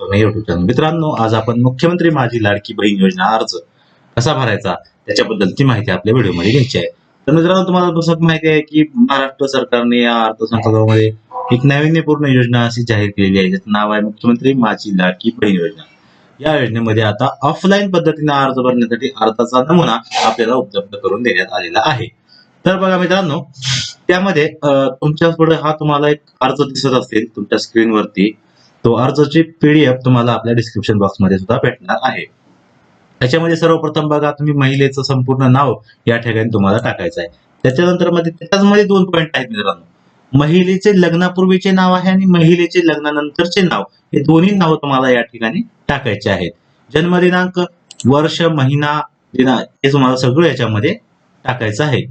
मित्रांनो आज आपण मुख्यमंत्री माझी लाडकी बहीण योजना अर्ज कसा भरायचा त्याच्याबद्दलची माहिती आपल्या व्हिडिओमध्ये घ्यायची आहे. तर मित्रांनो तुम्हाला पुस्तक माहिती आहे की महाराष्ट्र सरकारने या अर्थसंकल्पामध्ये एक नाविन्यपूर्ण योजना अशी जाहीर केलेली आहे. ज्याचं नाव आहे मुख्यमंत्री माझी लाडकी बहीण योजना. या योजनेमध्ये आता ऑफलाईन पद्धतीने अर्ज भरण्यासाठी अर्जाचा नमुना आपल्याला उपलब्ध करून देण्यात आलेला आहे. तर बघा मित्रांनो त्यामध्ये तुमच्यापुढे हा तुम्हाला एक अर्ज दिसत असेल तुमच्या स्क्रीनवरती तो अर्जची पीडीएफ तुम्हाला आपल्या डिस्क्रिप्शन बॉक्समध्ये सुद्धा भेटणार आहे. त्याच्यामध्ये सर्वप्रथम बघा तुम्ही महिलेचं संपूर्ण नाव या ठिकाणी तुम्हाला टाकायचं आहे. त्याच्यानंतरमध्ये त्याच्यामध्ये दोन पॉईंट आहेत मित्रांनो. महिलेचे लग्नापूर्वीचे नाव आहे आणि महिलेचे लग्नानंतरचे नाव. हे दोन्ही नाव तुम्हाला या ठिकाणी टाकायचे आहेत. जन्मदिनांक वर्ष महिना दिना हे तुम्हाला सगळं याच्यामध्ये टाकायचं आहे.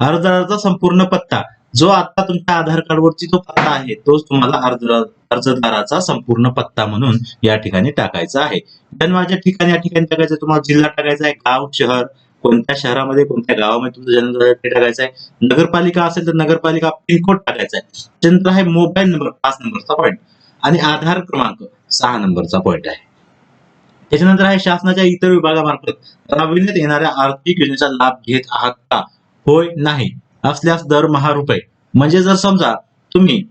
अर्जदाराचा संपूर्ण पत्ता जो आता तुमच्या आधार कार्डवरची जो पत्ता आहे तोच तुम्हाला अर्ज अर्जदाराचा संपूर्ण पत्ता म्हणून या ठिकाणी टाकायचा आहे. जन्माच्या ठिकाणी या ठिकाणी टाकायचं तुम्हाला जिल्हा टाकायचा आहे गाव शहर कोणत्या शहरामध्ये कोणत्या गावामध्ये तुमचा जन्म झाला ते टाकायचं आहे. नगरपालिका असेल तर नगरपालिका पिनकोड टाकायचा आहे. त्यानंतर आहे मोबाईल नंबर पाच नंबरचा पॉईंट आणि आधार क्रमांक सहा नंबरचा पॉईंट आहे. त्याच्यानंतर आहे शासनाच्या इतर विभागामार्फत राबविण्यात येणाऱ्या आर्थिक योजनेचा लाभ घेत आहात का? होय नाही. असल्यास दरमहा रुपये म्हणजे जर समजा तुम्ही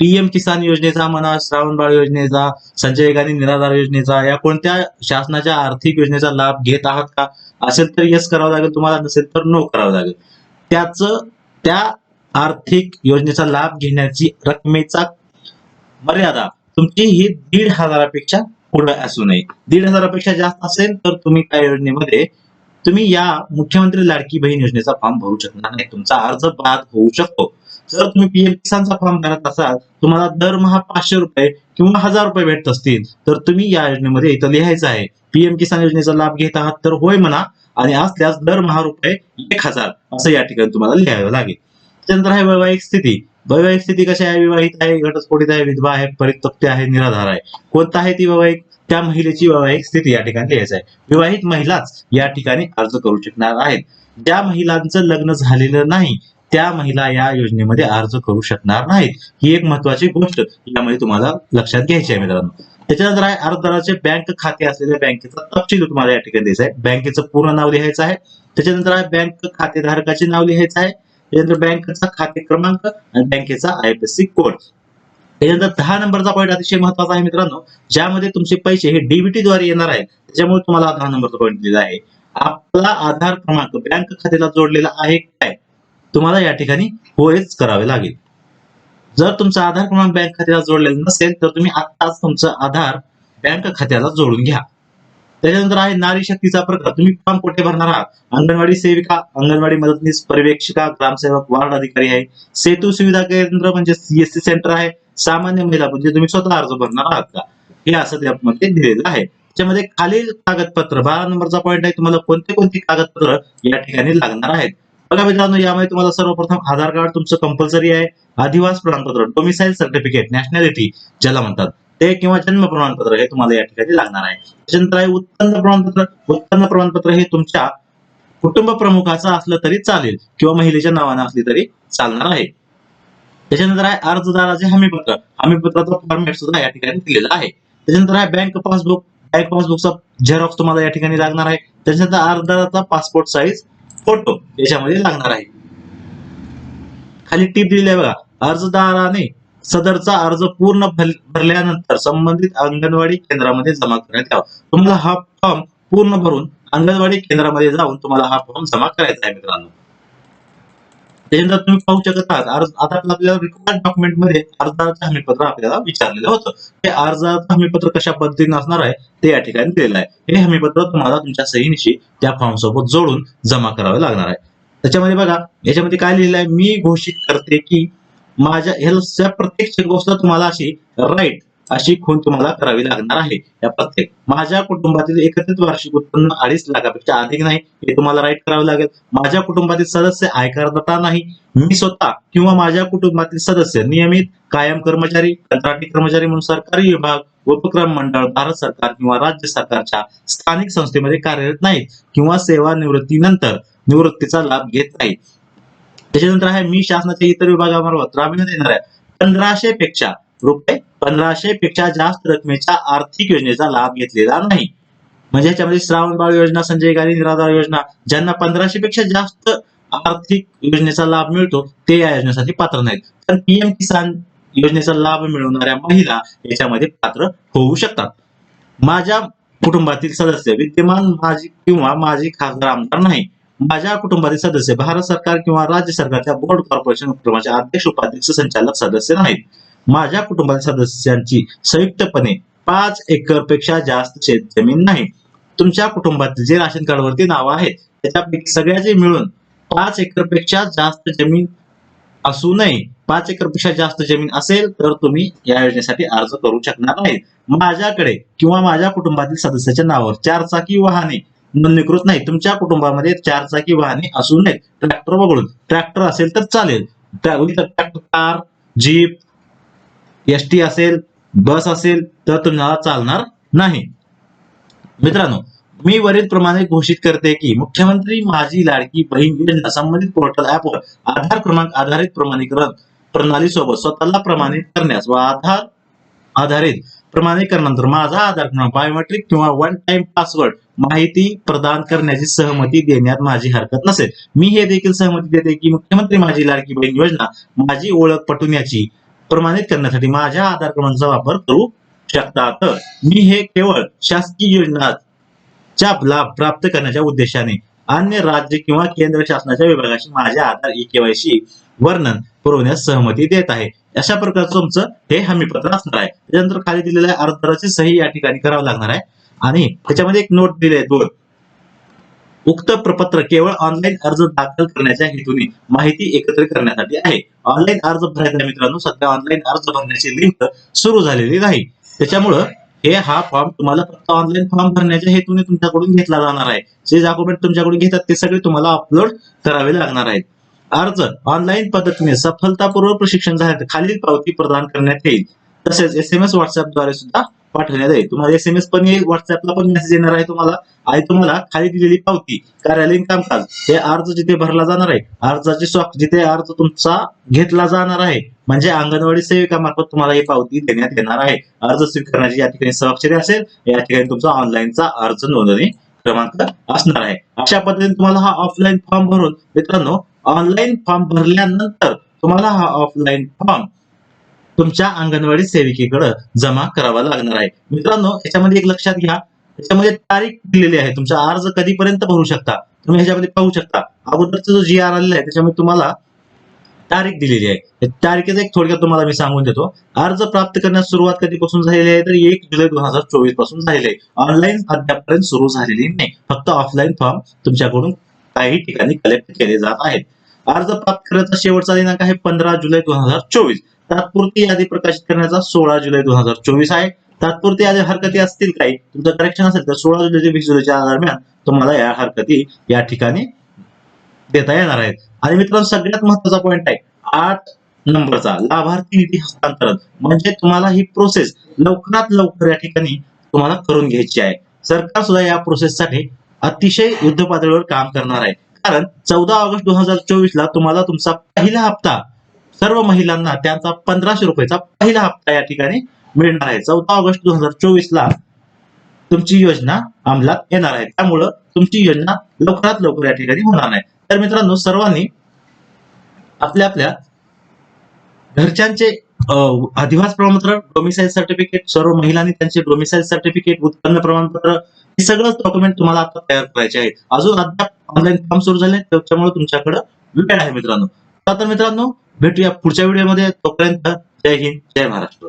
पीएम किसान योजनेचा म्हणा श्रावणबाळ योजनेचा संजय गांधी निराधार योजनेचा या कोणत्या शासनाच्या आर्थिक योजनेचा लाभ घेत आहात का? असेल तर येस करावं लागेल. तुम्हाला नसेल तर नो करावं लागेल. त्याच त्या आर्थिक योजनेचा लाभ घेण्याची रकमेचा मर्यादा तुमची ही दीड हजारापेक्षा पुढे असू नये. दीड हजारापेक्षा जास्त असेल तर तुम्ही त्या योजनेमध्ये तुम्ही या मुख्यमंत्री लाडकी बहीण योजनेचा फॉर्म भरू शकणार नाही. तुमचा अर्ज बाद होऊ शकतो. जर तुम्ही पीएम किसानचा फॉर्म भरत असाल तुम्हाला दरमहा पाचशे रुपये किंवा हजार रुपये भेटत असतील तर तुम्ही या योजनेमध्ये इथं लिहायचं आहे. पीएम किसान योजनेचा लाभ घेत आहात तर होय म्हणा आणि असल्यास दरमहा रुपये एक हजार असं या ठिकाणी तुम्हाला लिहावं लागेल. त्यानंतर आहे वैवाहिक स्थिती. वैवाहिक स्थिती कशी आहे? विवाहित आहे घटस्फोटित आहे विधवा आहे परितक्ते आहे निराधार आहे. कोणता आहे ती वैवाहिक? त्या महिलेची वैवाहिक स्थिती या ठिकाणी लिहायचं आहे. विवाहित महिलाच या ठिकाणी अर्ज करू शकणार आहेत. ज्या महिलांचं लग्न झालेलं नाही त्या महिला या योजनेमध्ये अर्ज करू शकणार नाहीत. ही एक महत्वाची गोष्ट यामध्ये तुम्हाला लक्षात घ्यायची आहे मित्रांनो. त्याच्यानंतर आहे अर्जदाराचे बँक खाते असलेल्या बँकेचा तपशील तुम्हाला या ठिकाणी द्यायचा आहे. बँकेचं पूर्ण नाव लिहायचं आहे. त्याच्यानंतर आहे बँक खातेधारकाचे नाव लिहायचं आहे. त्याच्यानंतर बँकेचा खाते क्रमांक आणि बँकेचा आयएफएससी कोड. त्याच्यानंतर दहा नंबरचा पॉईंट अतिशय महत्त्वाचा आहे मित्रांनो ज्यामध्ये तुमचे पैसे हे डीबीटी द्वारे येणार आहे त्याच्यामुळे तुम्हाला दहा नंबरचा पॉईंट दिला आहे. आपला आधार क्रमांक बँक खात्याला जोडलेला आहे काय? तुम्हाला या ठिकाणी होयच करावे लागेल. जर तुमचा आधार क्रमांक बँक खात्याला जोडलेला नसेल तर तुम्ही आत्ताच तुमचं आधार बँक खात्याला जोडून घ्या. त्याच्यानंतर आहे नारी शक्तीचा प्रकार. तुम्ही फॉर्म कुठे भरणार आहात. अंगणवाडी सेविका अंगणवाडी मदतनीस पर्यवेक्षिका ग्रामसेवक वार्ड अधिकारी आहे. सेतू सुविधा केंद्र म्हणजे सीएससी सेंटर आहे. सामान्य महिला म्हणजे तुम्ही स्वतः अर्ज भरणार आहात का? हे असं त्यामध्ये दिलेलं आहे. त्याच्यामध्ये खालील कागदपत्र बारा नंबरचा पॉईंट आहे. तुम्हाला कोणते कोणती कागदपत्र या ठिकाणी लागणार आहेत? बघा मित्रांनो यामध्ये तुम्हाला सर्वप्रथम आधार कार्ड तुमचं कंपल्सरी आहे. अधिवास प्रमाणपत्र डोमिसाईल सर्टिफिकेट नॅशनॅलिटी ज्याला म्हणतात. ते किंवा जन्म प्रमाणपत्र हे तुम्हाला या ठिकाणी लागणार आहे. त्याच्यानंतर आहे उत्पन्न प्रमाणपत्र. उत्पन्न प्रमाणपत्र हे तुमच्या कुटुंब प्रमुखाचं असलं तरी चालेल किंवा महिलेच्या नावानं असली तरी चालणार आहे. त्याच्यानंतर आहे अर्जदाराचे हमीपत्र. हमीपत्राचा फॉर्मॅट सुद्धा या ठिकाणी दिलेला आहे. त्याच्यानंतर आहे बँक पासबुक बँक पासबुकचा झेरॉक्स तुम्हाला या ठिकाणी लागणार आहे. त्याच्यानंतर अर्जदाराचा पासपोर्ट साईज फोटो याच्यामध्ये लागणार आहे. खाली टीप दिलेली आहे बघा. अर्जदाराने सदरचा अर्ज पूर्ण भरल्यानंतर संबंधित अंगणवाडी केंद्रामध्ये जमा करण्यात यावा. तुम्हाला हा फॉर्म पूर्ण भरून अंगणवाडी केंद्रामध्ये जाऊन तुम्हाला हा फॉर्म जमा करायचा आहे मित्रांनो. त्याच्यानंतर तुम्ही पाहू शकत आहात अर्ज आता आपल्याला रिक्वायर्ड डॉक्युमेंटमध्ये अर्जाचं हमीपत्र आपल्याला विचारलेलं होतं. हे अर्जाचं हमीपत्र कशा पद्धतीने असणार आहे ते या ठिकाणी दिलेलं आहे. हे हमीपत्र तुम्हाला तुमच्या सहीनिशी त्या फॉर्म सोबत जोडून जमा करावे लागणार आहे. त्याच्यामध्ये बघा याच्यामध्ये काय लिहिलं आहे? मी घोषित करते की माझ्या ह्या प्रत्येक गोष्ट तुम्हाला अशी राईट अशी खून तुम्हाला करावी लागणार आहे. या प्रत्येक माझ्या कुटुंबातील एकत्रित वार्षिक उत्पन्न अडीच लाखापेक्षा अधिक नाही हे तुम्हाला राईट करावं लागेल. माझ्या कुटुंबातील सदस्य आयकरदाता नाही. मी स्वतः किंवा माझ्या कुटुंबातील सदस्य नियमित कायम कर्मचारी कंत्राटी कर्मचारी म्हणून सरकारी विभाग उपक्रम मंडळ भारत सरकार किंवा राज्य सरकारच्या स्थानिक संस्थेमध्ये कार्यरत नाहीत किंवा सेवानिवृत्तीनंतर निवृत्तीचा लाभ घेत नाहीत. त्याच्यानंतर आहे मी शासनाच्या इतर विभागामार्फत राबविण्यात येणाऱ्या पंधराशे पेक्षा रुपये पंधराशे पेक्षा जास्त रकमेच्या आर्थिक योजनेचा लाभ घेतलेला नाही. म्हणजे याच्यामध्ये श्रावण बाळ योजना संजय गांधी निराधार योजना ज्यांना पंधराशे पेक्षा जास्त आर्थिक योजनेचा लाभ मिळतो ते या योजनेसाठी पात्र नाहीत. तर पीएम किसान योजनेचा लाभ मिळवणाऱ्या महिला याच्यामध्ये पात्र होऊ शकतात. माझ्या कुटुंबातील सदस्य विद्यमान माझी किंवा माझी खासदार आमदार नाही. माझ्या कुटुंबातील सदस्य भारत सरकार किंवा राज्य सरकारच्या बोर्ड कॉर्पोरेशन उपक्रमाचे अध्यक्ष उपाध्यक्ष संचालक सदस्य नाहीत. माझ्या कुटुंबातील सदस्यांची संयुक्तपणे पाच एकरपेक्षा जास्त शेत जमीन नाही. तुमच्या कुटुंबातील जे राशन कार्डवरती नावं आहेत त्याच्यापैकी सगळ्याचे मिळून पाच एकरपेक्षा जास्त जमीन असू नये. पाच एकरपेक्षा जास्त जमीन असेल तर तुम्ही या योजनेसाठी अर्ज करू शकणार नाहीत. माझ्याकडे किंवा माझ्या कुटुंबातील सदस्याच्या नावावर चारचाकी वाहने नोंदणीकृत नाही. तुमच्या कुटुंबामध्ये चार चाकी वाहने असू नयेत. ट्रॅक्टर वगळून. ट्रॅक्टर असेल तर चालेल. Tractor car jeep S T असेल बस असेल तर तुम्हाला चालणार नाही. मित्रांनो मी वरील प्रमाणे घोषित करते की मुख्यमंत्री माझी लाडकी बहीण योजना संबंधित पोर्टल ऍपवर आधार क्रमांक आधारित प्रमाणीकरण प्रणाली सोबत स्वतःला प्रमाणित करण्यास व आधार आधारित प्रमाणीकरणानंतर माझा आधार क्रमांक बायोमेट्रिक किंवा वन टाइम पासवर्ड माहिती प्रदान करण्याची सहमती देण्यात माझी हरकत नसेल. मी हे देखील सहमती देते की मुख्यमंत्री माझी लाडकी बहीण योजना माझी ओळख पटवण्याची प्रमाणित करण्यासाठी माझ्या आधार क्रमांकाचा वापर करू शकतात मी हे केवळ शासकीय योजनाच्या लाभ प्राप्त करण्याच्या उद्देशाने अन्य राज्य किंवा केंद्र शासनाच्या विभागाशी माझ्या आधार ई केवायसी वर्णन पुरवण्यास सहमती देत आहे. अशा प्रकारचं तुमचं हे हमीपत्र असणार आहे. त्याच्यानंतर खाली दिलेल्या अर्जदाराची सही या ठिकाणी करावं लागणार आहे. आणि त्याच्यामध्ये एक नोट दिली आहे दोन. उक्त प्रपत्र केवळ ऑनलाईन अर्ज दाखल करण्याच्या हेतूने माहिती एकत्र करण्यासाठी आहे. ऑनलाईन अर्ज भरायचा मित्रांनो सध्या ऑनलाईन अर्ज भरण्याची लिंक सुरू झालेली नाही. त्याच्यामुळं हे हा फॉर्म तुम्हाला फक्त ऑनलाईन फॉर्म भरण्याच्या हेतूने तुमच्याकडून घेतला जाणार आहे. जे डॉक्युमेंट तुमच्याकडून घेतात ते सगळे तुम्हाला अपलोड करावे लागणार आहेत. अर्ज ऑनलाईन पद्धतीने सफलतापूर्वक प्रशिक्षण झाले खालील पावती प्रदान करण्यात येईल. तसेच एस एम एस व्हॉट्सअपद्वारे सुद्धा पाठवण्यात येईल. तुम्हाला एस एम एस पण येईल व्हॉट्सअपला पण मेसेज येणार आहे तुम्हाला. आणि तुम्हाला खाली दिलेली पावती कार्यालयीन कामकाज हे अर्ज जिथे भरला जाणार आहे अर्जाची सॉफ्ट जिथे अर्ज तुमचा घेतला जाणार आहे म्हणजे अंगणवाडी सेविकामार्फत तुम्हाला ही पावती देण्यात येणार आहे. अर्ज स्वीकारण्याची या ठिकाणी स्वाक्षरी असेल या ठिकाणी तुमचा ऑनलाईनचा अर्ज नोंदणी क्रमांक असणार आहे. अशा पद्धतीने तुम्हाला हा ऑफलाईन फॉर्म भरून मित्रांनो ऑनलाईन फॉर्म भरल्यानंतर तुम्हाला हा ऑफलाईन फॉर्म तुमच्या अंगणवाडी सेविकेकडे जमा करावा लागणार आहे. मित्रांनो याच्यामध्ये एक लक्षात घ्या. याच्यामध्ये तारीख दिलेली आहे. तुमचा अर्ज कधीपर्यंत भरू शकता? तुम्ही ह्याच्यामध्ये पाहू शकता. अगोदरचा जो जी आर आलेला आहे त्याच्यामध्ये तुम्हाला तारीख दिलेली आहे. तारखेचा एक थोडक्यात तुम्हाला मी सांगून देतो. अर्ज प्राप्त करण्यास सुरुवात कधीपासून झालेली आहे तर एक जुलै दोन हजार चोवीसपासून झालेली आहे. ऑनलाईन अद्यापर्यंत सुरू झालेली नाही. फक्त ऑफलाईन फॉर्म तुमच्याकडून काही ठिकाणी कलेक्ट केले जात आहेत. अर्ज प्राप्त करण्याचा शेवटचा दिनांक आहे पंधरा जुलै दोन हजार चोवीस. तात्पुरती यादी प्रकाशित करण्याचा सोळा जुलै दोन हजार चोवीस आहे. तात्पुरती यादी हरकती असतील काही तुमचं करेक्शन असेल तर सोळा जुलै ते वीस जुलैच्या दरम्यान तुम्हाला या हरकती या ठिकाणी देता येणार आहेत. आणि मित्रांनो सगळ्यात महत्त्वाचा पॉईंट आहे आठ नंबरचा लाभार्थी निधी हस्तांतरण. म्हणजे तुम्हाला ही प्रोसेस लवकरात लवकर या ठिकाणी तुम्हाला करून घ्यायची आहे. सरकार सुद्धा या प्रोसेससाठी अतिशय युद्ध पातळीवर काम करणार आहे. कारण चौदा ऑगस्ट दोन हजार चोवीस ला तुम्हाला तुमचा पहिला हप्ता सर्व महिलांना त्यांचा पंधराशे रुपयाचा पहिला हप्ता या ठिकाणी मिळणार आहे. चौदा ऑगस्ट दोन हजार चोवीस ला तुमची योजना अंमलात येणार आहे. त्यामुळं तुमची योजना लवकरात लवकर या ठिकाणी होणार नाही. तर मित्रांनो सर्वांनी आपल्या आपल्या घरच्यांचे अधिवास प्रमाणपत्र डोमिसाईल सर्टिफिकेट सर्व महिलांनी त्यांचे डोमिसाईल सर्टिफिकेट उत्पन्न प्रमाणपत्र हे सगळंच डॉक्युमेंट तुम्हाला आता तयार करायचे आहेत. अजून अद्याप ऑनलाईन फॉर्म सुरू झाले त्याच्यामुळे तुमच्याकडे वेळ आहे मित्रांनो. तर मित्रांनो भेटूया पुढच्या व्हिडिओमध्ये तोपर्यंत जय हिंद जय महाराष्ट्र.